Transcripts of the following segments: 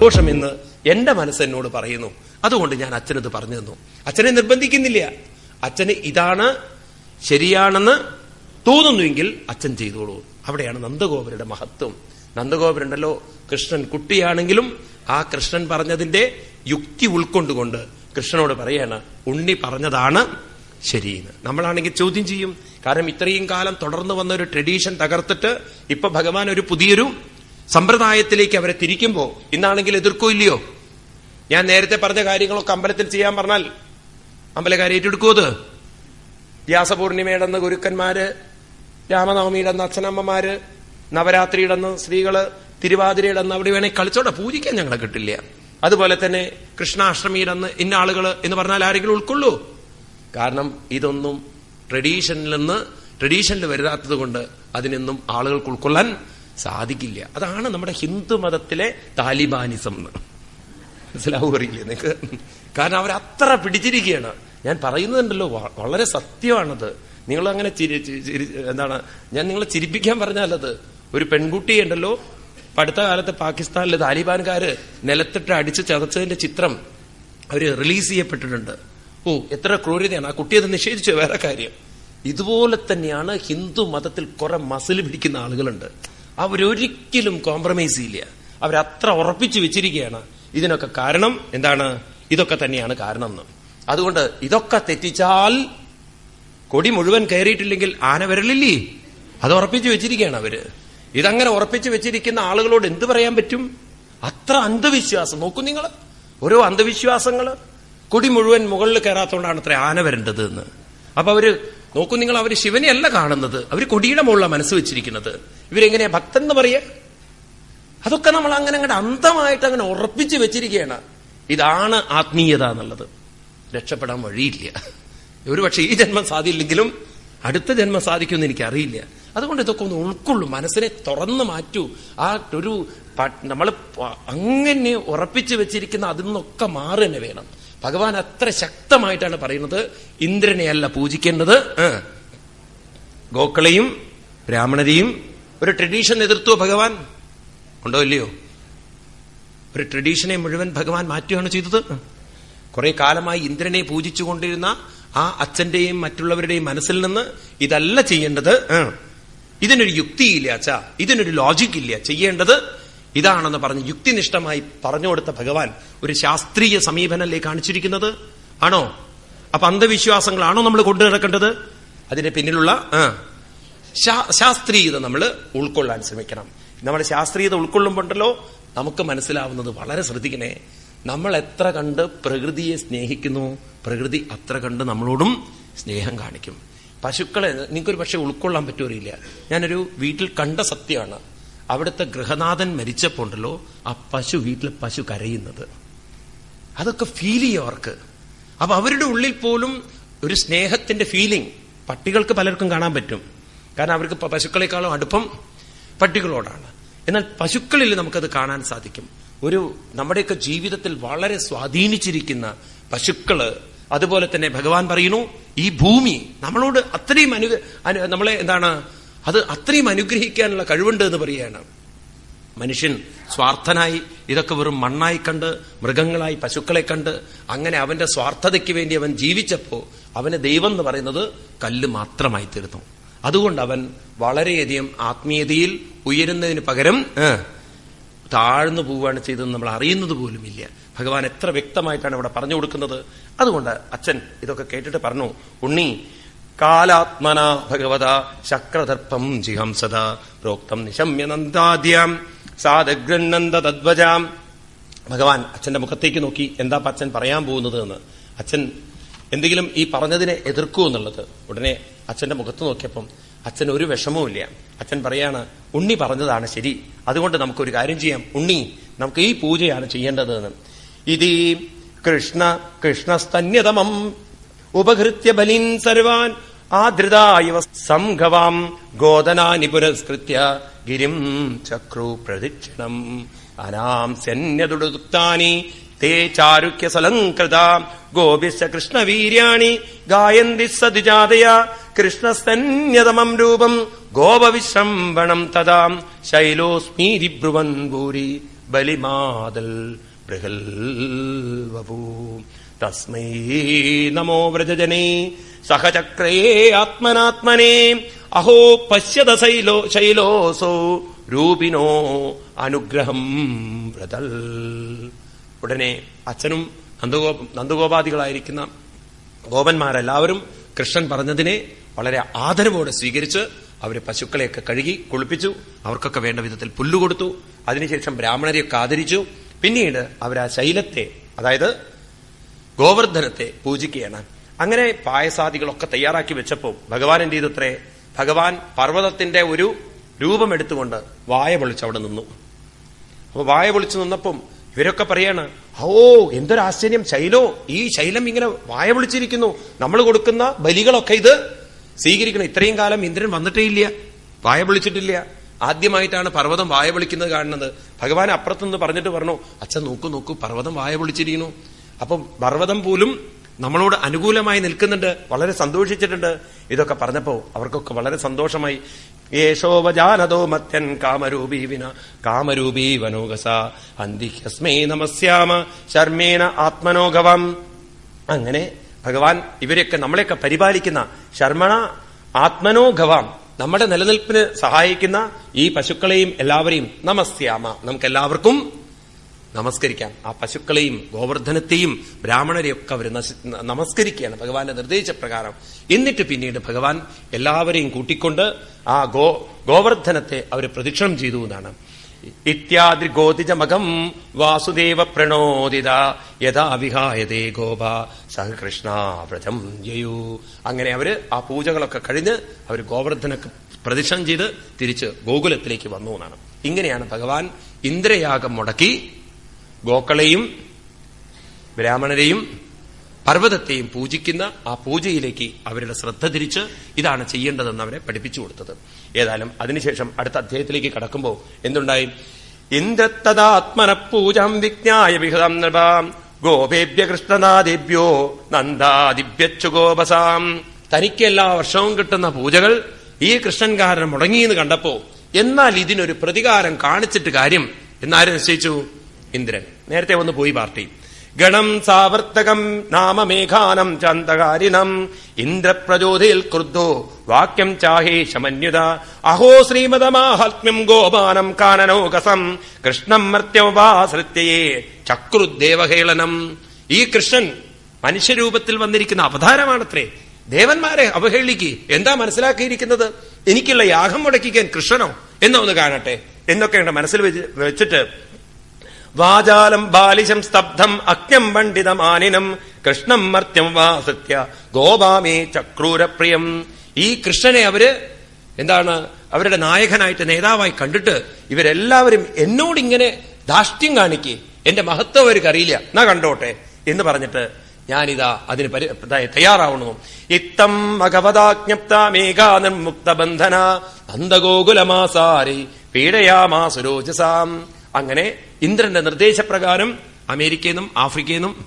ദോഷമെന്ന് എന്റെ മനസ്സ് എന്നോട് പറയുന്നു. അതുകൊണ്ട് ഞാൻ അച്ഛനത് പറഞ്ഞു തന്നു. അച്ഛനെ നിർബന്ധിക്കുന്നില്ല. അച്ഛന് ഇതാണ് ശരിയാണെന്ന് തോന്നുന്നുവെങ്കിൽ അച്ഛൻ ചെയ്തോളൂ. അവിടെയാണ് നന്ദഗോപരുടെ മഹത്വം. നന്ദഗോപരുണ്ടല്ലോ കൃഷ്ണൻ കുട്ടിയാണെങ്കിലും ആ കൃഷ്ണൻ പറഞ്ഞതിന്റെ യുക്തി ഉൾക്കൊണ്ടുകൊണ്ട് കൃഷ്ണനോട് പറയാണ് ഉണ്ണി പറഞ്ഞതാണ് ശരിയെന്ന്. നമ്മളാണെങ്കിൽ ചോദ്യം ചെയ്യും. കാരണം ഇത്രയും കാലം തുടർന്നു വന്ന ഒരു ട്രഡീഷൻ തകർത്തിട്ട് ഇപ്പൊ ഭഗവാൻ ഒരു പുതിയൊരു സമ്പ്രദായത്തിലേക്ക് അവരെ തിരിക്കുമ്പോൾ ഇന്നാണെങ്കിൽ എതിർക്കോ ഇല്ലയോ? ഞാൻ നേരത്തെ പറഞ്ഞ കാര്യങ്ങളൊക്കെ അമ്പലത്തിൽ ചെയ്യാൻ പറഞ്ഞാൽ അമ്പലക്കാരെ ഏറ്റെടുക്കുമോ അത്. വ്യാസപൂർണിമയുടെ ഗുരുക്കന്മാര് രാമനവമിയുടെ അച്ഛനമ്മമാര് നവരാത്രിയുടെ അന്ന് സ്ത്രീകൾ തിരുവാതിരയുടെ അന്ന് അവിടെ വേണേൽ കളിച്ചോടെ പൂജിക്കാൻ ഞങ്ങളെ കിട്ടില്ല. അതുപോലെ തന്നെ കൃഷ്ണാഷ്ടമിയുടെ ഇന്ന ആളുകൾ എന്ന് പറഞ്ഞാൽ ആരെങ്കിലും ഉൾക്കൊള്ളൂ. കാരണം ഇതൊന്നും ട്രഡീഷനിൽ നിന്ന് ട്രഡീഷനിൽ വരുതാത്തത് കൊണ്ട് അതിനൊന്നും ആളുകൾക്ക് ഉൾക്കൊള്ളാൻ സാധിക്കില്ല. അതാണ് നമ്മുടെ ഹിന്ദു മതത്തിലെ താലിബാനിസം എന്ന് മനസ്സിലാവുകയില്ലേ നിങ്ങൾക്ക് കാരണം അവരത്ര പിടിച്ചിരിക്കുകയാണ്. ഞാൻ പറയുന്നുണ്ടല്ലോ വളരെ സത്യമാണത്. നിങ്ങൾ അങ്ങനെ എന്താണ് ഞാൻ നിങ്ങളെ ചിരിപ്പിക്കാൻ പറഞ്ഞാലത്. ഒരു പെൺകുട്ടിയെ ഉണ്ടല്ലോ അടുത്ത കാലത്ത് പാകിസ്ഥാനിലെ താലിബാൻകാര് നിലത്തിട്ട് അടിച്ച് ചതച്ചതിന്റെ ചിത്രം അവർ റിലീസ് ചെയ്യപ്പെട്ടിട്ടുണ്ട്. ഓ എത്ര ക്രൂരതയാണ്. ആ കുട്ടി അത് നിഷേധിച്ചു? വേറെ കാര്യം. ഇതുപോലെ തന്നെയാണ് ഹിന്ദു മതത്തിൽ കുറെ മസിൽ പിടിക്കുന്ന ആളുകളുണ്ട്. അവരൊരിക്കലും കോംപ്രമൈസ് ചെയ്യില്ല അവരത്ര ഉറപ്പിച്ചു വെച്ചിരിക്കുകയാണ്. ഇതിനൊക്കെ കാരണം എന്താണ്? ഇതൊക്കെ തന്നെയാണ് കാരണം എന്ന്. അതുകൊണ്ട് ഇതൊക്കെ തെറ്റിച്ചാൽ കൊടി മുഴുവൻ കയറിയിട്ടില്ലെങ്കിൽ ആന വരലില്ലേ? അത് ഉറപ്പിച്ചു വെച്ചിരിക്കുകയാണ് അവർ. ഇതങ്ങനെ ഉറപ്പിച്ചു വെച്ചിരിക്കുന്ന ആളുകളോട് എന്ത് പറയാൻ പറ്റും? അത്ര അന്ധവിശ്വാസം. നോക്കൂ നിങ്ങൾ ഓരോ അന്ധവിശ്വാസങ്ങൾ. കൊടി മുഴുവൻ മുകളിൽ കയറാത്തോണ്ടാണ് അത്ര ആന വരേണ്ടത് എന്ന്. അപ്പൊ അവർ നോക്കൂ നിങ്ങൾ അവർ ശിവനെ അല്ല കാണുന്നത്. അവർ കൊടിയുടെ മുകളിലാണ് മനസ്സ് വെച്ചിരിക്കുന്നത്. ഇവരെങ്ങനെയാ ഭക്തൻ എന്ന് പറയുക അതൊക്കെ നമ്മൾ അങ്ങനെ അങ്ങോട്ട് അന്തമായിട്ട് അങ്ങനെ ഉറപ്പിച്ചു വെച്ചിരിക്കുകയാണ്. ഇതാണ് ആത്മീയത എന്നുള്ളത്. രക്ഷപ്പെടാൻ വഴിയില്ല. ഒരു പക്ഷേ ഈ ജന്മം സാധിയില്ലെങ്കിലും അടുത്ത ജന്മം സാധിക്കുമെന്ന് എനിക്കറിയില്ല. അതുകൊണ്ട് ഇതൊക്കെ ഒന്ന് ഉൾക്കൊള്ളു. മനസ്സിനെ തുറന്നു മാറ്റൂ. ആ ഒരു നമ്മൾ അങ്ങനെ ഉറപ്പിച്ചു വെച്ചിരിക്കുന്ന അതിൽ നിന്നൊക്കെ മാറി തന്നെ വേണം. ഭഗവാൻ അത്ര ശക്തമായിട്ടാണ് പറയുന്നത്. ഇന്ദ്രനെയല്ല പൂജിക്കേണ്ടത്. ഗോക്കളെയും ബ്രാഹ്മണരെയും ഒരു ട്രഡീഷൻ എതിർത്തോ ഭഗവാൻ? ഉണ്ടോ ഇല്ലയോ? ഒരു ട്രഡീഷനെ മുഴുവൻ ഭഗവാൻ മാറ്റുകയാണ് ചെയ്തത്. കുറെ കാലമായി ഇന്ദ്രനെ പൂജിച്ചുകൊണ്ടിരുന്ന ആ അച്ഛന്റെയും മറ്റുള്ളവരുടെയും മനസ്സിൽ നിന്ന് ഇതല്ല ചെയ്യേണ്ടത്. ഇതിനൊരു ഇതിനൊരു യുക്തിയില്ല അച്ഛ. ഇതിനൊരു ലോജിക് ഇല്ല. ചെയ്യേണ്ടത് ഇതാണെന്ന് പറഞ്ഞ് യുക്തിനിഷ്ഠമായി പറഞ്ഞു കൊടുത്ത ഭഗവാൻ ഒരു ശാസ്ത്രീയ സമീപനല്ലേ കാണിച്ചിരിക്കുന്നത്? ആണോ? അപ്പൊ അന്ധവിശ്വാസങ്ങളാണോ നമ്മൾ കൊണ്ടു നടക്കേണ്ടത്? അതിന്റെ പിന്നിലുള്ള ശാസ്ത്രീയത നമ്മൾ ഉൾക്കൊള്ളാൻ ശ്രമിക്കണം. നമ്മൾ ശാസ്ത്രീയത ഉൾക്കൊള്ളുമ്പോണ്ടല്ലോ നമുക്ക് മനസ്സിലാവുന്നത് വളരെ ശ്രദ്ധിക്കണേ. നമ്മൾ എത്ര കണ്ട് പ്രകൃതിയെ സ്നേഹിക്കുന്നു പ്രകൃതി അത്ര കണ്ട് നമ്മളോടും സ്നേഹം കാണിക്കും. പശുക്കളെ നിങ്ങൾക്കൊരു പക്ഷെ ഉൾക്കൊള്ളാൻ പറ്റുമറിയില്ല ഞാനൊരു വീട്ടിൽ കണ്ട സത്യമാണ്. അവിടുത്തെ ഗൃഹനാഥൻ മരിച്ചപ്പോണ്ടല്ലോ ആ പശു വീട്ടിൽ പശു കരയുന്നത്. അതൊക്കെ ഫീൽ ചെയ്യും അവർക്ക്. അപ്പൊ അവരുടെ ഉള്ളിൽ പോലും ഒരു സ്നേഹത്തിന്റെ ഫീലിംഗ് പട്ടികൾക്ക് പലർക്കും കാണാൻ പറ്റും. കാരണം അവർക്ക് പശുക്കളെക്കാളും അടുപ്പം പട്ടികളോടാണ്. എന്നാൽ പശുക്കളിൽ നമുക്കത് കാണാൻ സാധിക്കും. ഒരു നമ്മുടെയൊക്കെ ജീവിതത്തിൽ വളരെ സ്വാധീനിച്ചിരിക്കുന്ന പശുക്കൾ അതുപോലെ തന്നെ ഭഗവാൻ പറയുന്നു ഈ ഭൂമി നമ്മളോട് അത്രയും അനു- നമ്മളെ എന്താണ് അത് അത്രയും അനുഗ്രഹിക്കാനുള്ള കഴിവുണ്ട് എന്ന് പറയുകയാണ്. മനുഷ്യൻ സ്വാർത്ഥനായി ഇതൊക്കെ വെറും മണ്ണായി കണ്ട് മൃഗങ്ങളായി പശുക്കളെ കണ്ട് അങ്ങനെ അവന്റെ സ്വാർത്ഥതയ്ക്ക് വേണ്ടി അവൻ ജീവിച്ചപ്പോൾ അവന് ദൈവം എന്ന് പറയുന്നത് കല്ല് മാത്രമായി തീർന്നു. അതുകൊണ്ട് അവൻ വളരെയധികം ആത്മീയതയിൽ ഉയരുന്നതിന് പകരം താഴ്ന്നു പോവുകയാണ് ചെയ്തതെന്ന് നമ്മൾ അറിയുന്നത് പോലുമില്ല. ഭഗവാൻ എത്ര വ്യക്തമായിട്ടാണ് ഇവിടെ പറഞ്ഞു കൊടുക്കുന്നത്? അതുകൊണ്ട് അച്ഛൻ ഇതൊക്കെ കേട്ടിട്ട് പറഞ്ഞു ഉണ്ണി കാലാത്മന ഭഗവത ശക്രദർപ്പം ജിഹംസത പ്രോക്തം നിശമ്യ സാധഗ്രണ്ണന്ത തദ്വജാം. ഭഗവാൻ അച്ഛന്റെ മുഖത്തേക്ക് നോക്കി എന്താ അച്ഛൻ പറയാൻ പോകുന്നത് എന്ന്. അച്ഛൻ എന്തെങ്കിലും ഈ പറഞ്ഞതിനെ എതിർക്കൂ എന്നുള്ളത്. ഉടനെ അച്ഛന്റെ മുഖത്ത് നോക്കിയപ്പം അച്ഛൻ ഒരു വിഷമവുമില്ല അച്ഛൻ പറയാണ് ഉണ്ണി പറഞ്ഞതാണ് ശരി. അതുകൊണ്ട് നമുക്കൊരു കാര്യം ചെയ്യാം. ഉണ്ണി നമുക്ക് ഈ പൂജയാണ് ചെയ്യേണ്ടത് എന്ന്. ഇതി കൃഷ്ണ കൃഷ്ണസ്തന്യതമം. ഉപഹൃത്യ ബലിൻ സർവാൻ ആദൃതായവ സംഘവാം ഗോദനാനി പുരസ്കൃത്യ ഗിരിം ചക്രു പ്രദക്ഷിണം അനാംസ്യന്യതുടുക്താനി തേ ചാരുക്യ സലംകൃത ഗോപിശ്ച കൃഷ്ണവീര്യാണി ഗായന്തി സതിജാതയ. കൃഷ്ണസ്തന്യതമം രൂപം ഗോപവിശ്രംഭണം തഥാ. ശൈലോസ്മീതി ബ്രുവൻ ഭൂരി ബലിമാതൽ ബൃഹൽ വപൂ തസ്മൈ നമോ വ്രജജനേ സഹചക്രേ ആത്മനാത്മനെ അഹോ പശ്യത ശൈലോ ശൈലോസോ രൂപിനോ അനുഗ്രഹം വ്രതൽ. ഉടനെ അച്ഛനും നന്ദഗോ നന്ദഗോപാദികളായിരിക്കുന്ന ഗോപന്മാരെല്ലാവരും കൃഷ്ണൻ പറഞ്ഞതിനെ വളരെ ആദരവോടെ സ്വീകരിച്ച് അവരെ പശുക്കളെയൊക്കെ കഴുകി കുളിപ്പിച്ചു അവർക്കൊക്കെ വേണ്ട വിധത്തിൽ പുല്ലുകൊടുത്തു അതിനുശേഷം ബ്രാഹ്മണരെയൊക്കെ ആദരിച്ചു. പിന്നീട് അവർ ആ ശൈലത്തെ അതായത് ഗോവർദ്ധനത്തെ പൂജിക്കുകയാണ്. അങ്ങനെ പായസാദികളൊക്കെ തയ്യാറാക്കി വെച്ചപ്പോൾ ഭഗവാൻ എന്ത് ചെയ്തത്രേ? ഭഗവാൻ പർവതത്തിന്റെ ഒരു രൂപം എടുത്തുകൊണ്ട് വായ പൊളിച്ച് അവിടെ നിന്നു. അപ്പൊ വായ പൊളിച്ചു നിന്നപ്പം ഇവരൊക്കെ പറയാണ് ഓ എന്തൊരു ആശ്ചര്യം ശൈലോ ഈ ശൈലം ഇങ്ങനെ വായ പൊളിച്ചിരിക്കുന്നു. നമ്മൾ കൊടുക്കുന്ന ബലികളൊക്കെ ഇത് സ്വീകരിക്കണം. ഇത്രയും കാലം ഇന്ദ്രൻ വന്നിട്ടേ ഇല്ല വായ പൊളിച്ചിട്ടില്ല. ആദ്യമായിട്ടാണ് പർവതം വായ പൊളിക്കുന്നത് കാണുന്നത്. ഭഗവാൻ അപ്പുറത്തുനിന്ന് പറഞ്ഞിട്ട് പറഞ്ഞു അച്ഛൻ നോക്കൂ നോക്കൂ പർവതം വായ പൊളിച്ചിരിക്കുന്നു. അപ്പം പർവതം പോലും നമ്മളോട് അനുകൂലമായി നിൽക്കുന്നുണ്ട് വളരെ സന്തോഷിച്ചിട്ടുണ്ട്. ഇതൊക്കെ പറഞ്ഞപ്പോ അവർക്കൊക്കെ വളരെ സന്തോഷമായി. യേശോവജാനതോ മത്യൻ കാമരൂപീ വിന കാമരൂപീ വനോഗസ അന്തിഹ്യസ്മേ നമസ്യാമ ശർമ്മേണ ആത്മനോഗവം. അങ്ങനെ ഭഗവാൻ ഇവരെയൊക്കെ നമ്മളെയൊക്കെ പരിപാലിക്കുന്ന ശർമ്മണ ആത്മനോഗവാം നമ്മുടെ നിലനിൽപ്പിന് സഹായിക്കുന്ന ഈ പശുക്കളെയും എല്ലാവരെയും നമസ്യാമ. നമുക്ക് എല്ലാവർക്കും നമസ്കരിക്കാം. ആ പശുക്കളെയും ഗോവർദ്ധനത്തെയും ബ്രാഹ്മണരെയൊക്കെ അവർ നമസ്കരിക്കുകയാണ് ഭഗവാന്റെ നിർദ്ദേശപ്രകാരം. എന്നിട്ട് പിന്നീട് ഭഗവാൻ എല്ലാവരെയും കൂട്ടിക്കൊണ്ട് ആ ഗോ ഗോവർദ്ധനത്തെ അവർ പ്രദക്ഷിണം ചെയ്തു എന്നാണ്. ഇത്യാദി ഗോതിജമകം വാസുദേവ പ്രണോദിത യഥാ വിഹായതേ ഗോപ സഹകൃഷ്ണ വ്രജം ജയു. അങ്ങനെ അവർ ആ പൂജകളൊക്കെ കഴിഞ്ഞ് അവർ ഗോവർദ്ധനൊക്കെ പ്രദക്ഷിണം ചെയ്ത് തിരിച്ച് ഗോകുലത്തിലേക്ക് വന്നു എന്നാണ്. ഇങ്ങനെയാണ് ഭഗവാൻ ഇന്ദ്രയാഗം മുടക്കി ഗോക്കളെയും ബ്രാഹ്മണരെയും പർവതത്തെയും പൂജിക്കുന്ന ആ പൂജയിലേക്ക് അവരുടെ ശ്രദ്ധ തിരിച്ച് ഇതാണ് ചെയ്യേണ്ടതെന്ന് അവരെ പഠിപ്പിച്ചു കൊടുത്തത്. ഏതായാലും അതിനുശേഷം അടുത്ത അധ്യായത്തിലേക്ക് കടക്കുമ്പോൾ എന്തുണ്ടായി? ഇന്ദ്രത്തദാത്മന പൂജം വിജ്ഞായ വിഹതം നൃപാം. ഗോപേഭ്യ കൃഷ്ണനാദേവ്യോ നന്ദാദിഭ്യച്ചു ഗോപസാം. തനിക്ക് എല്ലാ വർഷവും കിട്ടുന്ന പൂജകൾ ഈ കൃഷ്ണൻ കാരണം മുടങ്ങിയെന്ന് കണ്ടപ്പോ എന്നാൽ ഇതിനൊരു പ്രതികാരം കാണിച്ചിട്ട് കാര്യം എന്നാരും നിശ്ചയിച്ചു? ഇന്ദ്രൻ. നേരത്തെ വന്ന് പോയി പാർട്ടി. ഗണം സാവർത്തകം നാമമേഘാനം ചാന്തകാരിണം. ഇന്ദ്രപ്രചോദയിൽ ക്രുദ്ധോ വാക്യം ചാഹേ ശമന്യുത. അഹോ ശ്രീമതമാഹാത്മ്യം ഗോപാനം കാനനോകസം. കൃഷ്ണം മർത്യവാസൃത്യയെ ചക്രുദേവഹേളനം. ഈ കൃഷ്ണൻ മനുഷ്യരൂപത്തിൽ വന്നിരിക്കുന്ന അവതാരമാണത്രേ. ദേവന്മാരെ അവഹേളിക്ക്. എന്താ മനസ്സിലാക്കിയിരിക്കുന്നത്? എനിക്കുള്ള യാഗം മുടക്കിക്കാൻ കൃഷ്ണനോ? എന്നൊന്ന് കാണട്ടെ. എന്നൊക്കെയുണ്ട് മനസ്സിൽ വെച്ചിട്ട് വാചാലം ബാലിശം സ്തബ്ധം അജ്ഞം പണ്ഡിതമാനിനം. കൃഷ്ണം മർത്യം വാ സത്യ. ഗോപാമേ ചക്രൂരപ്രിയം. ഈ കൃഷ്ണനെ അവർ എന്താണ്? അവരുടെ നായകനായിട്ട് നേതാവായി കണ്ടിട്ട് ഇവരെല്ലാവരും എന്നോട് ഇങ്ങനെ ധാഷ്ട്യം കാണിക്കേ. എന്റെ മഹത്വം അവർക്ക് അറിയില്ല. എന്നാ കണ്ടോട്ടെ? എന്ന് പറഞ്ഞിട്ട് ഞാനിതാ അതിന് തയ്യാറാവണു. ഇത്തം ഭഗവതാജ്ഞപ്ത മേഘാ നിർമുക്ത ബന്ധന നന്ദഗോകുലമാസാരി പീഡയാമാസുരോജസാം അങ്ങനെ ഇന്ദ്രന്റെ നിർദ്ദേശപ്രകാരം അമേരിക്കയിൽ നിന്നും ആഫ്രിക്കയിൽ നിന്നും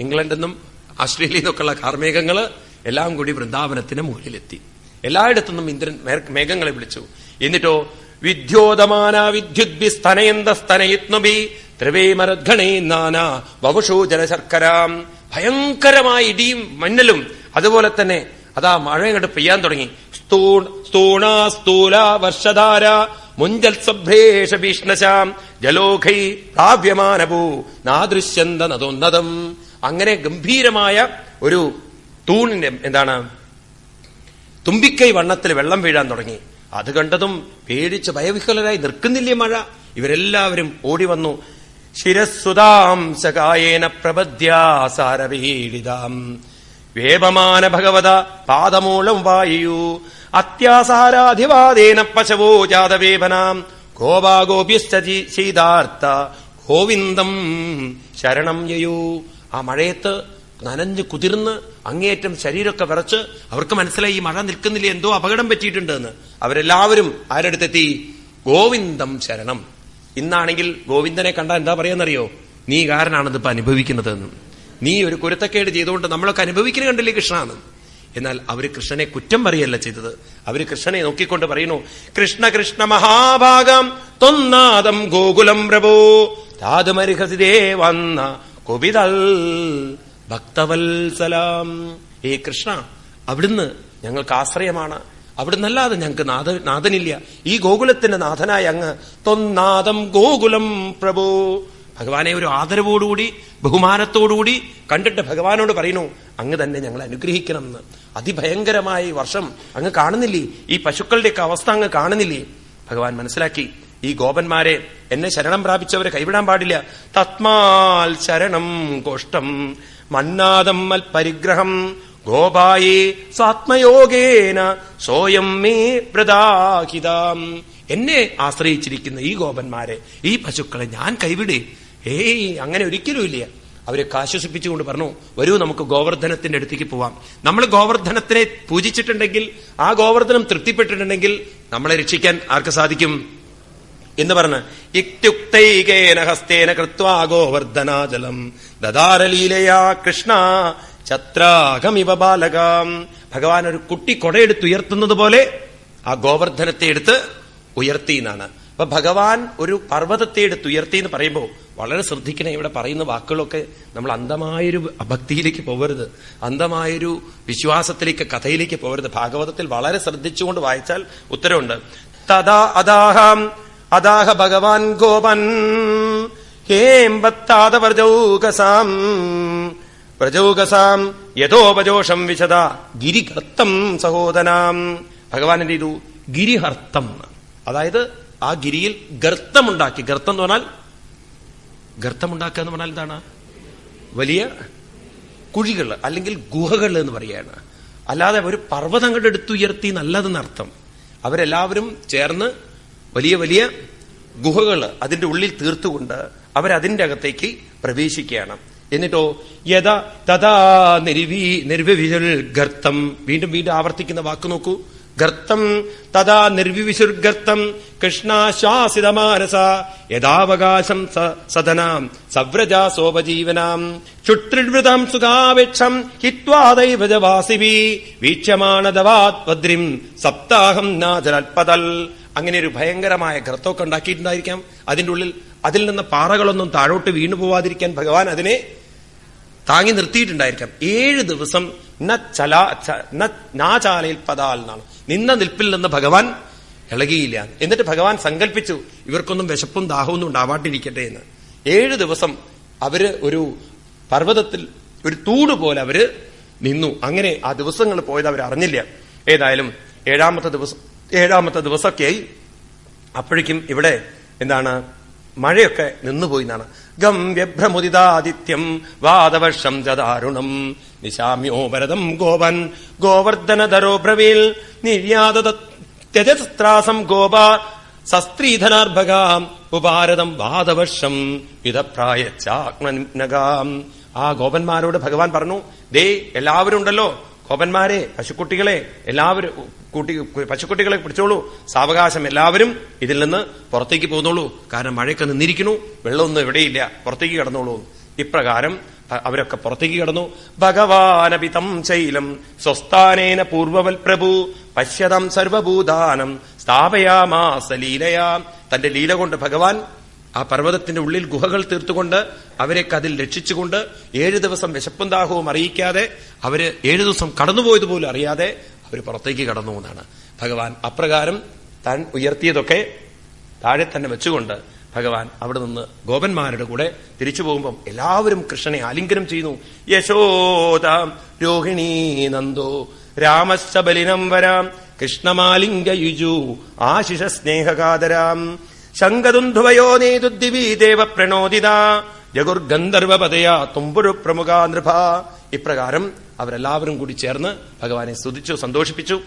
ഇംഗ്ലണ്ടിൽ നിന്നും ഓസ്ട്രേലിയയിൽ നിന്നൊക്കെയുള്ള കാർമേഘങ്ങൾ എല്ലാം കൂടി വൃന്ദാവനത്തിന് മുകളിലെത്തി. എല്ലായിടത്തു നിന്നും ഇന്ദ്രൻ മേഘങ്ങളെ വിളിച്ചു. എന്നിട്ടോ വിദ്യോതമാന വിദ്യുദ്ഭി സ്തനയന്ത സ്തനയിത്നുബി ത്രിവേമരദ്ഗണേ നാന വവുഷോ ജലശർക്കരാം. ഭയങ്കരമായ ഇടിയും മഞ്ഞലും. അതുപോലെ തന്നെ അതാ മഴ ഇങ്ങോട്ട് പെയ്യാൻ തുടങ്ങി. സ്തൂ സ്തൂണ സ്ഥൂല വർഷധാര മുഞ്ചൽ സഭ്രേഷ ഭീഷ്ണശാം ജലോഖൈ പ്രാവ്യമാനഭൂ നാദൃശ്യന്ത നദോന്നതം അങ്ങനെ ഗംഭീരമായ ഒരു തൂണിന്റെ എന്താണ് തുമ്പിക്കൈ വണ്ണത്തിൽ വെള്ളം വീഴാൻ തുടങ്ങി. അത് കണ്ടതും പേടിച്ച് ഭയവിഹ്വലരായി നിൽക്കുന്നില്ലേ മഴ? ഇവരെല്ലാവരും ഓടി വന്നു ശിരസ്സുതാം സകായേന വേപമാന ഭഗവത പാദമൂളം വായു. അത്യാസാരാധിവാദേന പശവോ ജാതവേപനാം. ഗോപാഗോപ്യശ്ച ഗോവിന്ദം ശരണം യയൂ ആ മഴയത്ത് നനഞ്ഞ് കുതിർന്ന് അങ്ങേയറ്റം ശരീരമൊക്കെ വിറച്ച് അവർക്ക് മനസ്സിലായി ഈ മഴ നിൽക്കുന്നില്ല എന്തോ അപകടം പറ്റിയിട്ടുണ്ടെന്ന്. അവരെല്ലാവരും ആരടുത്തെത്തി? ഗോവിന്ദം ശരണം. ഇന്നാണെങ്കിൽ ഗോവിന്ദനെ കണ്ടാൽ എന്താ പറയാന്നറിയോ? നീ കാരനാണെന്ന് ഇപ്പൊ അനുഭവിക്കുന്നത് എന്ന് നീ ഒരു കുരുത്തക്കേട് ചെയ്തുകൊണ്ട് നമ്മളൊക്കെ അനുഭവിക്കുന്ന കണ്ടില്ലേ കൃഷ്ണ എന്നാൽ അവർ കൃഷ്ണനെ കുറ്റം പറയല്ല ചെയ്തത്. അവർ കൃഷ്ണനെ നോക്കിക്കൊണ്ട് പറയുന്നു കൃഷ്ണ കൃഷ്ണ മഹാഭാഗം തൊന്നാദം ഗോകുലം പ്രഭോ താതുമരിഹസിതേ വന്ന കുപിതൽ ഭക്തവത്സലാം. ഏ കൃഷ്ണ അവിടുന്ന് ഞങ്ങൾക്ക് ആശ്രയമാണ്. അവിടുന്നല്ലാതെ ഞങ്ങൾക്ക് നാഥ നാഥനില്ല. ഈ ഗോകുലത്തിന്റെ നാഥനായ അങ്ങ് തൊന്നാദം ഗോകുലം പ്രഭോ. ഭഗവാനെ ഒരു ആദരവോടുകൂടി ബഹുമാനത്തോടുകൂടി കണ്ടിട്ട് ഭഗവാനോട് പറയുന്നു അങ്ങ് തന്നെ ഞങ്ങൾ അനുഗ്രഹിക്കണം എന്ന് അതിഭയങ്കരമായ ഈ വർഷം അങ്ങ് കാണുന്നില്ലേ? ഈ പശുക്കളുടെയൊക്കെ അവസ്ഥ അങ്ങ് കാണുന്നില്ലേ? ഭഗവാൻ മനസ്സിലാക്കി. ഈ ഗോപന്മാരെ എന്നെ ശരണം പ്രാപിച്ചവരെ കൈവിടാൻ പാടില്ല. തത്മാൽ ശരണം കോഷ്ടം മന്നാദം പരിഗ്രഹം ഗോപായേ സ്വാത്മയോഗേന സോയം മേ പ്രദാഹിതാം. എന്നെ ആശ്രയിച്ചിരിക്കുന്ന ഈ ഗോപന്മാരെ ഈ പശുക്കളെ ഞാൻ കൈവിടേ. ഏയ് അങ്ങനെ ഒരിക്കലും ഇല്ല അവരെ ആശ്വസിപ്പിച്ചുകൊണ്ട് പറഞ്ഞു വരൂ നമുക്ക് ഗോവർദ്ധനത്തിന്റെ അടുത്തേക്ക് പോവാം. നമ്മൾ ഗോവർദ്ധനത്തിനെ പൂജിച്ചിട്ടുണ്ടെങ്കിൽ ആ ഗോവർദ്ധനം തൃപ്തിപ്പെട്ടിട്ടുണ്ടെങ്കിൽ നമ്മളെ രക്ഷിക്കാൻ ആർക്ക് സാധിക്കും? എന്ന് പറഞ്ഞ് ഹസ്തേന കൃത്വാ ഗോവർദ്ധനാജലം ദദാരലീലയാ കൃഷ്ണ ചത്രാഗമിവ ബാലകാം. ഭഗവാൻ ഒരു കുട്ടി കൊടയെടുത്തുയർത്തുന്നത് പോലെ ആ ഗോവർദ്ധനത്തെ എടുത്ത് ഉയർത്തി എന്നാണ്. അപ്പൊ ഭഗവാൻ ഒരു പർവതത്തെ എടുത്ത് ഉയർത്തി എന്ന് പറയുമ്പോൾ വളരെ ശ്രദ്ധിക്കണേ ഇവിടെ പറയുന്ന വാക്കുകളൊക്കെ നമ്മൾ അന്ധമായൊരു ഭക്തിയിലേക്ക് പോകരുത്. അന്ധമായൊരു വിശ്വാസത്തിലേക്ക് കഥയിലേക്ക് പോകരുത്. ഭാഗവതത്തിൽ വളരെ ശ്രദ്ധിച്ചുകൊണ്ട് വായിച്ചാൽ ഉത്തരവുണ്ട്. തഥാ അദാഹം അദാഹ ഭഗവാൻ ഗോപൻ ഹേംബത്താത വ്രജൗകസാം യഥോപജോഷം വിശദ ഗിരിഹർത്തം സഹോദനാം. ഭഗവാൻ എന്ത് ചെയ്തു? ഗിരിഹർത്തം. അതായത് ആ ഗിരിയിൽ ഗർത്തമുണ്ടാക്കി. ഗർത്തം എന്ന് പറഞ്ഞാൽ ഗർത്തമുണ്ടാക്കുക എന്ന് പറഞ്ഞാൽ എന്താണ്? വലിയ കുഴികൾ അല്ലെങ്കിൽ ഗുഹകൾ എന്ന് പറയാണ് അല്ലാതെ ഒരു പർവതങ്ങളുടെ ഉയർത്തി നല്ലതെന്നർത്ഥം അവരെല്ലാവരും ചേർന്ന് വലിയ വലിയ ഗുഹകൾ അതിന്റെ ഉള്ളിൽ തീർത്തുകൊണ്ട് അവരതിന്റെ അകത്തേക്ക് പ്രവേശിക്കുകയാണ്. എന്നിട്ടോ യഥാ തഥാ നിർവീ നിർവിവിജൽ ഗർത്തം. വീണ്ടും വീണ്ടും ആവർത്തിക്കുന്ന വാക്ക് നോക്കൂ. ഗർത്തം തഥാ നിർവിവിശുർഗർത്തം കൃഷ്ണാശ്വാസിതമാനസ യഥാവകാശം സദനാം സവ്രജാസോപജീവനാം ക്ഷുത്രിവൃതം സുഖാപേക്ഷം ഹിത്വാദൈവജവാസിവി വീക്ഷ്യമാണതവാത് ഭദ്രിം സപ്താഹം നാചരൽപതൽ അങ്ങനെ ഒരു ഭയങ്കരമായ ഗർത്തമൊക്കെ ഉണ്ടാക്കിയിട്ടുണ്ടായിരിക്കാം. അതിന്റെ ഉള്ളിൽ അതിൽ നിന്ന് പാറകളൊന്നും താഴോട്ട് വീണു പോവാതിരിക്കാൻ ഭഗവാൻ അതിനെ താങ്ങി നിർത്തിയിട്ടുണ്ടായിരിക്കാം. ഏഴ് ദിവസം നാചാലയിൽ പതാൽ എന്നാണ്. നിന്ന നിൽപ്പിൽ നിന്ന് ഭഗവാൻ ഇളകിയില്ല. എന്നിട്ട് ഭഗവാൻ സങ്കല്പിച്ചു ഇവർക്കൊന്നും വിശപ്പും ദാഹവും ഉണ്ടാവാണ്ടിരിക്കട്ടെ എന്ന്. ഏഴ് ദിവസം അവർ ഒരു പർവതത്തിൽ ഒരു തൂട് പോലെ അവർ നിന്നു. അങ്ങനെ ആ ദിവസങ്ങൾ പോയത് അവർ അറിഞ്ഞില്ല. ഏതായാലും ഏഴാമത്തെ ദിവസം ഏഴാമത്തെ ദിവസമൊക്കെയായി. അപ്പോഴേക്കും ഇവിടെ എന്താണ് മഴയൊക്കെ നിന്നുപോയി എന്നാണ്. ഗംവ്യഭ്രമുദിതാദിത്യം വാദവർഷം ചദാരുണം നിശാമ്യോ ഭരതം ഗോപൻ ഗോവർദ്ധനധരോ ബ്രവീൽ നിർയാതത്രാസം ഗോപ സസ്ത്രീധനാർഭകാം ഉപാരതം വാദവർഷം വിധപ്രായച്ചാഗ്നകാം ആ ഗോപന്മാരോട് ഭഗവാൻ പറഞ്ഞു ദേ എല്ലാവരും ഉണ്ടല്ലോ ഗോപന്മാരെ പശുക്കുട്ടികളെ എല്ലാവരും കൂട്ടി പശുക്കുട്ടികളെ പിടിച്ചോളൂ സാവകാശം എല്ലാവരും ഇതിൽ നിന്ന് പുറത്തേക്ക് പോന്നോളൂ കാരണം മഴയൊക്കെ നിന്നിരിക്കുന്നു വെള്ളമൊന്നും എവിടെയില്ല പുറത്തേക്ക് കടന്നോളൂ. ഇപ്രകാരം അവരൊക്കെ പുറത്തേക്ക് കടന്നു. ഭഗവാനപിതം ശൈലം സ്വസ്ഥാനേന പൂർവവൽ പ്രഭു പശ്യതം സർവഭൂതാനം സ്ഥാപയാമാസ ലീലയാ തന്റെ ലീല കൊണ്ട് ഭഗവാൻ ആ പർവതത്തിന്റെ ഉള്ളിൽ ഗുഹകൾ തീർത്തുകൊണ്ട് അവരെയൊക്കെ അതിൽ രക്ഷിച്ചുകൊണ്ട് ഏഴു ദിവസം വിശപ്പും ദാഹവും അറിയിക്കാതെ അവർ ഏഴു ദിവസം കടന്നുപോയതുപോലും അറിയാതെ അവർ പുറത്തേക്ക് കടന്നു എന്നാണ്. ഭഗവാൻ അപ്രകാരം താൻ ഉയർത്തിയതൊക്കെ താഴെ തന്നെ വെച്ചുകൊണ്ട് ഭഗവാൻ അവിടെ നിന്ന് ഗോപന്മാരുടെ കൂടെ തിരിച്ചു പോകുമ്പം എല്ലാവരും കൃഷ്ണനെ ആലിംഗനം ചെയ്യുന്നു. യശോദാം രോഹിണീ നന്ദോ രാമശബലിനം വരാം കൃഷ്ണമാലിംഗയുജു ആശിഷ സ്നേഹകാതരാം ശങ്കദുന്ധുവയോ ദിവി ദേവ പ്രണോദിത ജഗുർഗന്ധർവപതയാ തുമ്പുരു പ്രമുഖ നൃഭ. ഇപ്രകാരം അവരെല്ലാവരും കൂടി ചേർന്ന് ഭഗവാനെ സ്തുതിച്ചു സന്തോഷിപ്പിച്ചു.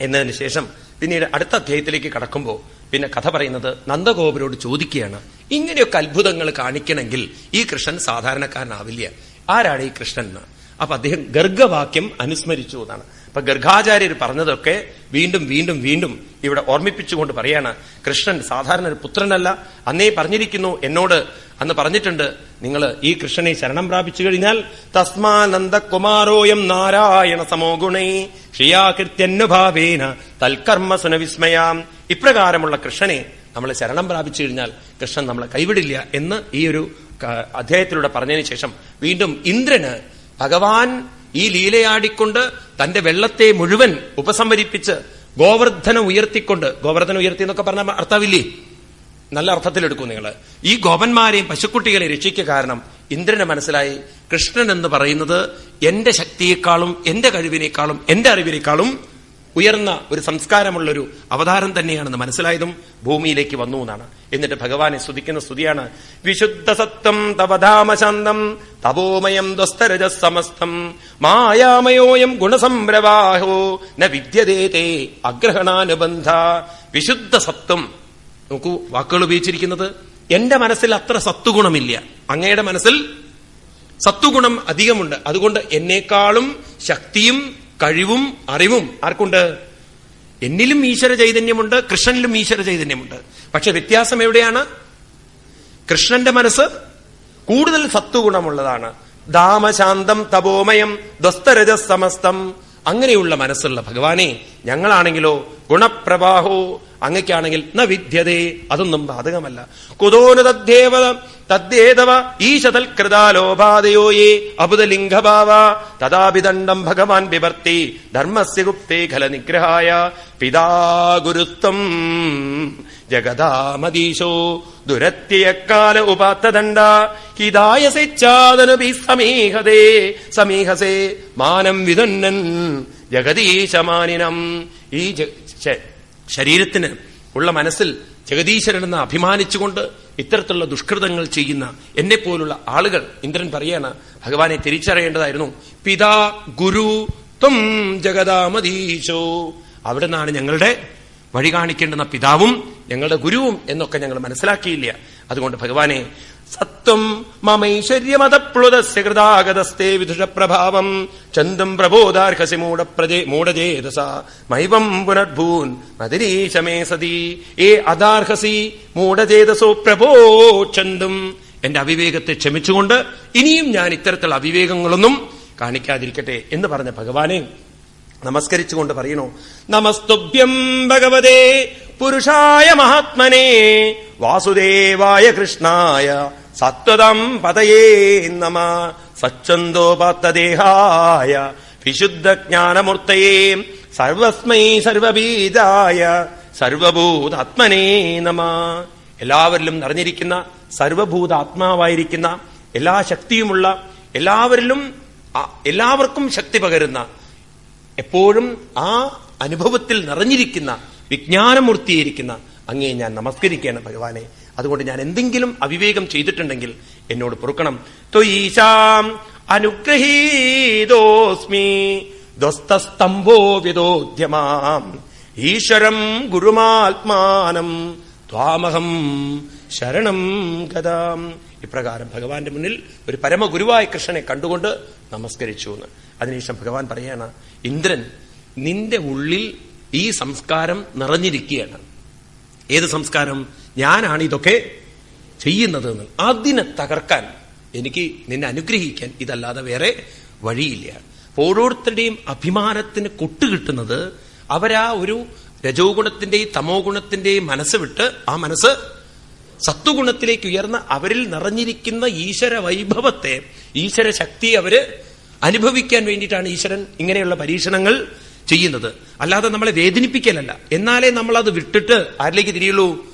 എന്നതിന് ശേഷം പിന്നീട് അടുത്ത അധ്യായത്തിലേക്ക് കടക്കുമ്പോൾ പിന്നെ കഥ പറയുന്നത് നന്ദഗോപുരോട് ചോദിക്കുകയാണ്. ഇങ്ങനെയൊക്കെ അത്ഭുതങ്ങൾ കാണിക്കണമെങ്കിൽ ഈ കൃഷ്ണൻ സാധാരണക്കാരനാവില്ല. ആരാണ് ഈ കൃഷ്ണൻ എന്ന്? അപ്പൊ അദ്ദേഹം ഗർഗവാക്യം അനുസ്മരിച്ചു എന്നാണ്. അപ്പൊ ഗർഗാചാര്യർ പറഞ്ഞതൊക്കെ വീണ്ടും വീണ്ടും വീണ്ടും ഇവിടെ ഓർമ്മിപ്പിച്ചുകൊണ്ട് പറയാണ് കൃഷ്ണൻ സാധാരണ ഒരു പുത്രനല്ല. അന്നേ പറഞ്ഞിരിക്കുന്നു എന്നോട് അന്ന് പറഞ്ഞിട്ടുണ്ട് നിങ്ങൾ ഈ കൃഷ്ണനെ ശരണം പ്രാപിച്ചു കഴിഞ്ഞാൽ തസ്മാനന്ദകുമാരോയം നാരായണ സമോ ഗുണൈ. ഷിയാകൃത്യനുഭാവേന തൽക്കർമ്മ സുനവിസ്മയാം ഇപ്രകാരമുള്ള കൃഷ്ണനെ നമ്മൾ ശരണം പ്രാപിച്ചു കഴിഞ്ഞാൽ കൃഷ്ണൻ നമ്മളെ കൈവിടില്ല എന്ന് ഈ ഒരു അദ്ദേഹത്തിലൂടെ പറഞ്ഞതിന് ശേഷം വീണ്ടും ഇന്ദ്രന് ഭഗവാൻ ഈ ലീലയാടിക്കൊണ്ട് തന്റെ വെള്ളത്തെ മുഴുവൻ ഉപസംഹരിപ്പിച്ച് ഗോവർദ്ധനം ഉയർത്തിക്കൊണ്ട് ഗോവർദ്ധനം ഉയർത്തി എന്നൊക്കെ പറഞ്ഞ അർത്ഥമില്ലേ? നല്ല അർത്ഥത്തിലെടുക്കും നിങ്ങൾ ഈ ഗോപന്മാരെയും പശുക്കുട്ടികളെ രക്ഷിക്കുക കാരണം ഇന്ദ്രന് മനസ്സിലായി കൃഷ്ണൻ എന്ന് പറയുന്നത് എന്റെ ശക്തിയേക്കാളും എന്റെ കഴിവിനേക്കാളും എന്റെ അറിവിനേക്കാളും ഉയർന്ന ഒരു സംസ്കാരമുള്ളൊരു അവതാരം തന്നെയാണെന്ന് മനസ്സിലായതും ഭൂമിയിലേക്ക് വന്നു എന്നാണ്. എന്നിട്ട് ഭഗവാനെ സ്തുതിക്കുന്ന സ്തുതിയാണ്. വിശുദ്ധ സത്വം തവധാമശാന്തം തപോമയം ദ്വസ്തരജ സമസ്തം മായാമയോയം ഗുണസംരവാഹോ ന വിദ്യതേ അഗ്രഹണാനുബന്ധ. വിശുദ്ധ സത്വം. നോക്കൂ വാക്കുകൾ ഉപയോഗിച്ചിരിക്കുന്നത് എന്റെ മനസ്സിൽ അത്ര സത്വഗുണമില്ല. അങ്ങയുടെ മനസ്സിൽ സത്വഗുണം അധികമുണ്ട്. അതുകൊണ്ട് എന്നേക്കാളും ശക്തിയും കഴിവും അറിവും ആർക്കുണ്ട്? എന്നിലും ഈശ്വര ചൈതന്യമുണ്ട് കൃഷ്ണനിലും ഈശ്വര ചൈതന്യമുണ്ട്. പക്ഷെ വ്യത്യാസം എവിടെയാണ്? കൃഷ്ണന്റെ മനസ്സ് കൂടുതൽ സത്വഗുണമുള്ളതാണ്. ദാമശാന്തം തപോമയം ദ്വസ്തരജ സമസ്തം അങ്ങനെയുള്ള മനസ്സുള്ള ഭഗവാനെ ഞങ്ങളാണെങ്കിലോ ഗുണപ്രവാഹോ അങ്ങയ്ക്കാണെങ്കിൽ ന വിദ്യതേ. അതൊന്നും ബാധകമല്ല. കുതോന തദ്ദേവ തദ്ദേതവ ഈശതൽകൃതാലോപാദയോ യേ അബുദലിംഗഭാവ. തഥാപിദണ്ഡം ഭഗവാൻ വിവർത്തി. ധർമ്മസ്യ ഗുപ്തേ ഖല നിഗ്രഹായ പിതാ ഗുരുത്വം ജഗദാമദീശോ ദുരത്യക്കാല ഉപാത്തദണ്ഡ. ഹിതായ ഹിതായസിച്ചാദനുഭി സമീഹതേ. സമീഹസേ മാനം വിതുന്നൻ ജഗദീശമാനിനം. ഈ ശരീരത്തിന് ഉള്ള മനസ്സിൽ ജഗദീശ്വരനെന്ന് അഭിമാനിച്ചുകൊണ്ട് ഇത്തരത്തിലുള്ള ദുഷ്കൃതങ്ങൾ ചെയ്യുന്ന എന്നെ പോലുള്ള ആളുകൾ ഇന്ദ്രൻ പറയാണ് ഭഗവാനെ തിരിച്ചറിയേണ്ടതായിരുന്നു. പിതാ ഗുരു ത്വം ജഗദാമതീശോ അവിടെ നിന്നാണ് ഞങ്ങളുടെ വഴി കാണിക്കേണ്ടുന്ന പിതാവും ഞങ്ങളുടെ ഗുരുവും എന്നൊക്കെ ഞങ്ങൾ മനസ്സിലാക്കിയില്ല. അതുകൊണ്ട് ഭഗവാനെ സത്വം മമൈശ്വര്യമതപ്ലുതസ്യ കൃതാഗതസ്തേ വിദുഷപ്രഭാവം. ചന്ദം പ്രബോധാർഹസി മൂഢപ്രജേ മൂടജേതസ. മൈവം പുനർഭൂൻ മതിരീശമേ സതി. ഏ അദാർഹസി മൂഢചേതസോ പ്രഭോ ചന്ദം. എന്റെ അവിവേകത്തെ ക്ഷമിച്ചുകൊണ്ട് ഇനിയും ഞാൻ ഇത്തരത്തിലുള്ള അവിവേകങ്ങളൊന്നും കാണിക്കാതിരിക്കട്ടെ എന്ന് പറഞ്ഞ ഭഗവാനെ നമസ്കരിച്ചുകൊണ്ട് പറയണോ? നമസ്തുഭ്യം ഭഗവതേ പുരുഷായ മഹാത്മനെ വാസുദേവായ കൃഷ്ണായ സത്വതം പതയേ നമ. സച്ചന്തോപാത്തദേഹായ വിശുദ്ധ ജ്ഞാനമൂർത്തയേ സർവസ്മൈ സർവബീജായ. സർവഭൂതാത്മനേ നമ. എല്ലാവരിലും നിറഞ്ഞിരിക്കുന്ന സർവഭൂതാത്മാവായിരിക്കുന്ന എല്ലാ ശക്തിയുമുള്ള എല്ലാവരിലും എല്ലാവർക്കും ശക്തി പകരുന്ന എപ്പോഴും ആ അനുഭവത്തിൽ നിറഞ്ഞിരിക്കുന്ന വിജ്ഞാനമൂർത്തിയിരിക്കുന്ന അങ്ങേ ഞാൻ നമസ്കരിക്കുകയാണ് ഭഗവാനെ. അതുകൊണ്ട് ഞാൻ എന്തെങ്കിലും അവിവേകം ചെയ്തിട്ടുണ്ടെങ്കിൽ എന്നോട് പൊറുക്കണം. ത്വീശാം അനുഗ്രഹീതോസ്മി ദ്വസ്തസ്തംഭോ വിദോദ്യമാം. ഈശ്വരം ഗുരുമാത്മാനം ത്വാമഹം ശരണം ഗതാം. ഇപ്രകാരം ഭഗവാന്റെ മുന്നിൽ ഒരു പരമഗുരുവായ കൃഷ്ണനെ കണ്ടുകൊണ്ട് നമസ്കരിച്ചു എന്ന് അതിനുശേഷം ഭഗവാൻ പറയാണ് ഇന്ദ്രൻ നിന്റെ ഉള്ളിൽ ഈ സംസ്കാരം നിറഞ്ഞിരിക്കുകയാണ്. ഏത് സംസ്കാരം? ഞാനാണ് ഇതൊക്കെ ചെയ്യുന്നത് എന്ന് അതിനെ തകർക്കാൻ എനിക്ക് നിന്നെ അനുഗ്രഹിക്കാൻ ഇതല്ലാതെ വേറെ വഴിയില്ല. ഓരോരുത്തരുടെയും അഭിമാനത്തിന് കൊട്ടുകിട്ടുന്നത് അവരാ ഒരു രജോ ഗുണത്തിന്റെയും തമോ ഗുണത്തിന്റെയും മനസ്സ് വിട്ട് ആ മനസ്സ് സത്വഗുണത്തിലേക്ക് ഉയർന്ന അവരിൽ നിറഞ്ഞിരിക്കുന്ന ഈശ്വര വൈഭവത്തെ ഈശ്വര ശക്തി അവർ അനുഭവിക്കാൻ വേണ്ടിയിട്ടാണ് ഈശ്വരൻ ഇങ്ങനെയുള്ള പരീക്ഷണങ്ങൾ ചെയ്യുന്നത്. അല്ലാതെ നമ്മളെ വേദനിപ്പിക്കലല്ല. എന്നാലേ നമ്മൾ അത് വിട്ടിട്ട് ആരിലേക്ക് തിരിയുള്ളൂ?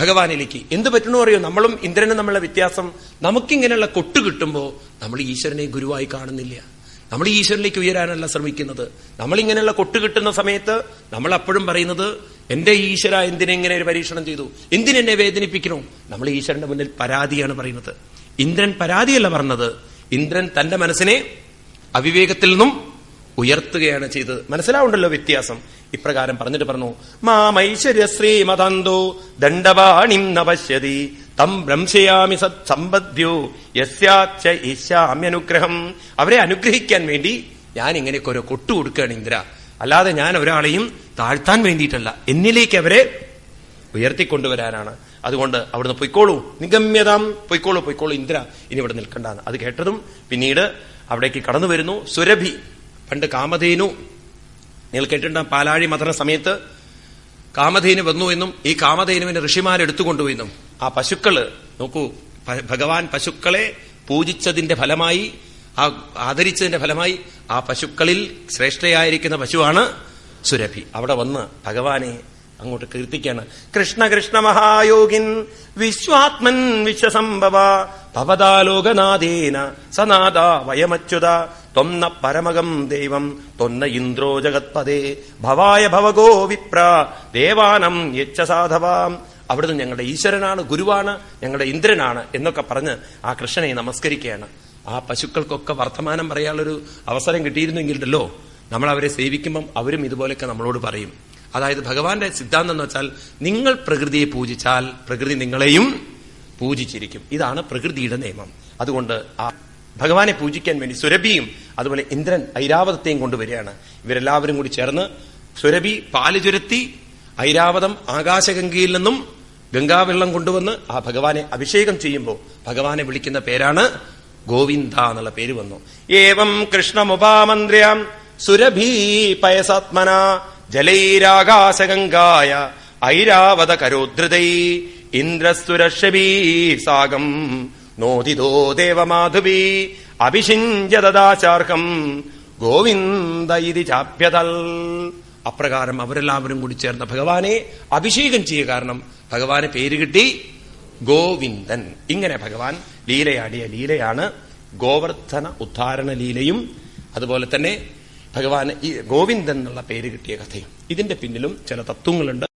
ഭഗവാനിലേക്ക്. എന്ത് പറ്റണോ അറിയോ? നമ്മളും ഇന്ദ്രനും നമ്മളുടെ വ്യത്യാസം. നമുക്കിങ്ങനെയുള്ള കൊട്ട് കിട്ടുമ്പോൾ നമ്മൾ ഈശ്വരനെ ഗുരുവായി കാണുന്നില്ല. നമ്മൾ ഈശ്വരനിലേക്ക് ഉയരാനല്ല ശ്രമിക്കുന്നത്. നമ്മളിങ്ങനെയുള്ള കൊട്ട് കിട്ടുന്ന സമയത്ത് നമ്മൾ അപ്പോഴും പറയുന്നത് എന്റെ ഈശ്വര എന്തിനെങ്ങനെ ഒരു പരീക്ഷണം ചെയ്തു? എന്തിനെന്നെ വേദനിപ്പിക്കണോ നമ്മൾ ഈശ്വരന്റെ മുന്നിൽ പരാതിയാണ് പറയുന്നത്. ഇന്ദ്രൻ പരാതിയല്ല പറഞ്ഞത്. ഇന്ദ്രൻ തന്റെ മനസ്സിനെ അവിവേകത്തിൽ നിന്നും ഉയർത്തുകയാണ് ചെയ്തത്. മനസ്സിലാവുണ്ടല്ലോ വ്യത്യാസം? ഇപ്രകാരം പറഞ്ഞിട്ട് പറഞ്ഞു മാമൈശ്വര്യ ശ്രീമതന്തോ ദണ്ഡവാണിം നവശ്യതി തം ഭ്രംശയാമി സത് സമ്പദ്യോ യസ്യാച്ച ഈശാമ്യനുഗ്രഹം. അവരെ അനുഗ്രഹിക്കാൻ വേണ്ടി ഞാൻ ഇങ്ങനെയൊക്കെ ഓരോ കൊട്ടു കൊടുക്കുകയാണ് ഇന്ദ്ര. അല്ലാതെ ഞാൻ ഒരാളെയും താഴ്ത്താൻ വേണ്ടിയിട്ടല്ല. എന്നിലേക്ക് അവരെ ഉയർത്തിക്കൊണ്ടുവരാനാണ്. അതുകൊണ്ട് അവിടുന്ന് പൊയ്ക്കോളൂ. നിഗമ്യതാം. പൊയ്ക്കോളൂ പൊയ്ക്കോളൂ ഇന്ദ്ര. ഇനി ഇവിടെ നിൽക്കണ്ടാണ് അത് കേട്ടതും പിന്നീട് അവിടേക്ക് കടന്നു വരുന്നു. സുരഭി. പണ്ട് കാമധേനു നിങ്ങൾ കേട്ടിട്ടുണ്ട് പാലാഴി മഥന സമയത്ത് കാമധേനു വന്നു എന്നും ഈ കാമധേനുവിനെ ഋഷിമാരെടുത്തുകൊണ്ടുപോയി എന്നും. ആ പശുക്കൾ നോക്കൂ ഭഗവാൻ പശുക്കളെ പൂജിച്ചതിന്റെ ഫലമായി ആ ആദരിച്ചതിന്റെ ഫലമായി ആ പശുക്കളിൽ ശ്രേഷ്ഠയായിരിക്കുന്ന പശുവാണ് സുരഭി. അവിടെ വന്ന് ഭഗവാനെ അങ്ങോട്ട് കീർത്തിക്കാണ് കൃഷ്ണ കൃഷ്ണ മഹായോഗിൻ വിശ്വാത്മൻ വിശ്വസംഭവ ഭവതാലോകനാഥേന സനാഥ വയമച്യുത ത്വന്ന പരമകം ദൈവം ത്വന്ന ഇന്ദ്രോ ജഗത്പദേ ഭവായ ഭവഗോ വിപ്ര. ദേവാനം യച്ച സാധവാം. അവിടുന്ന് ഞങ്ങളുടെ ഈശ്വരനാണ് ഗുരുവാണ് ഞങ്ങളുടെ ഇന്ദ്രനാണ് എന്നൊക്കെ പറഞ്ഞ് ആ കൃഷ്ണനെ നമസ്കരിക്കുകയാണ്. ആ പശുക്കൾക്കൊക്കെ വർത്തമാനം പറയാനുള്ളൊരു അവസരം കിട്ടിയിരുന്നെങ്കിലല്ലോ നമ്മൾ അവരെ സേവിക്കുമ്പം അവരും ഇതുപോലെയൊക്കെ നമ്മളോട് പറയും. അതായത് ഭഗവാന്റെ സിദ്ധാന്തം എന്ന് വെച്ചാൽ നിങ്ങൾ പ്രകൃതിയെ പൂജിച്ചാൽ പ്രകൃതി നിങ്ങളെയും പൂജിച്ചിരിക്കും. ഇതാണ് പ്രകൃതിയുടെ നിയമം. അതുകൊണ്ട് ആ ഭഗവാനെ പൂജിക്കാൻ വേണ്ടി സുരഭിയും അതുപോലെ ഇന്ദ്രൻ ഐരാവതത്തെയും കൊണ്ടുവരികയാണ്. ഇവരെല്ലാവരും കൂടി ചേർന്ന് സുരഭി പാൽ ചുരത്തി ഐരാവതം ആകാശഗംഗയിൽ നിന്നും ഗംഗാവെള്ളം കൊണ്ടുവന്ന് ആ ഭഗവാനെ അഭിഷേകം ചെയ്യുമ്പോൾ ഭഗവാനെ വിളിക്കുന്ന പേരാണ് ഗോവിന്ദ എന്നുള്ള പേര് വന്നു. ഏവം കൃഷ്ണമുപാമന്ത്ര്യാം സുരഭി പയസാത്മന ജലൈരാകാശഗംഗായ ഐരാവത കരോദ്രതൈ ഇന്ദ്രസ്തുരഷഭീ സാഗം നോദിതോ ദേവമാധുവി അഭിഷിഞ്ചദാചാർഹം ഗോവിന്ദ ഇതി ചാപ്യതൽ. അപ്രകാരം അവരെല്ലാവരും കൂടി ചേർന്ന ഭഗവാനെ അഭിഷേകം ചെയ്യുക കാരണം ഭഗവാന് പേര് കിട്ടി ഗോവിന്ദൻ. ഇങ്ങനെ ഭഗവാൻ ലീലയാടിയ ലീലയാണ് ഗോവർദ്ധന ഉദ്ധാരണ ലീലയും. അതുപോലെ തന്നെ ഭഗവാന് ഈ ഗോവിന്ദൻ എന്നുള്ള പേര് കിട്ടിയ കഥയും. ഇതിന്റെ പിന്നിലും ചില തത്വങ്ങളുണ്ട്.